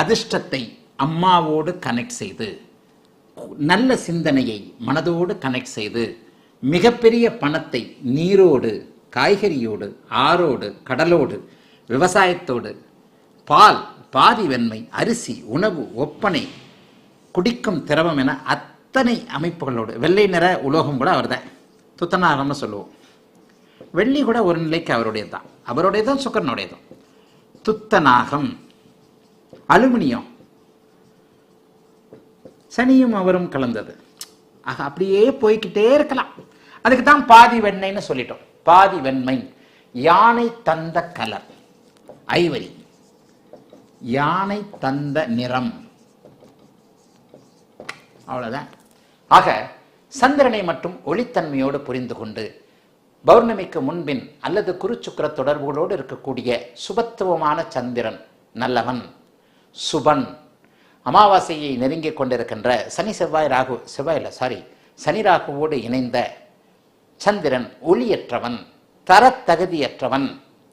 அதிர்ஷ்டத்தை அம்மாவோடு கனெக்ட் செய்து நல்ல சிந்தனையை மனதோடு கனெக்ட் செய்து மிகப்பெரிய பணத்தை நீரோடு காய்கறியோடு ஆறோடு கடலோடு விவசாயத்தோடு பால் பாதி வெண்மை அரிசி உணவு ஒப்பனை குடிக்கும் திரவம் என அத்தனை அமைப்புகளோடு வெள்ளை நிற உலோகம் கூட அவர்தான். துத்தநாகம்னு சொல்லுவோம். வெள்ளி கூட ஒரு நிலைக்கு அவருடையது தான் அவருடையதும் சுக்கரனுடையதும். துத்தநாகம். அலுமினியம். சனியும் அவரும் கலந்தது. ஆக அப்படியே போய்கிட்டே இருக்கலாம். அதுக்கு தான் பாதி வெண்மைன்னு சொல்லிட்டோம். பாதி வெண்மை. யானை தந்த கலர். ஐவரி. யானை தந்த நிறம். அவ்வளவுதான். ஆக சந்திரனை மட்டும் ஒளித்தன்மையோடு புரிந்து கொண்டு பௌர்ணமிக்கு முன்பின் அல்லது குருச்சுக்கர தொடர்புகளோடு இருக்கக்கூடிய சுபத்துவமான சந்திரன் நல்லவன். சுபன். அமாவாசையை நெருங்கிக் கொண்டிருக்கின்ற சனி செவ்வாய் ராகு செவ்வாய் இல்லை சாரி சனி ராகுவோடு இணைந்த சந்திரன் ஒளியற்றவன் தரத்தகுதியற்றவன்.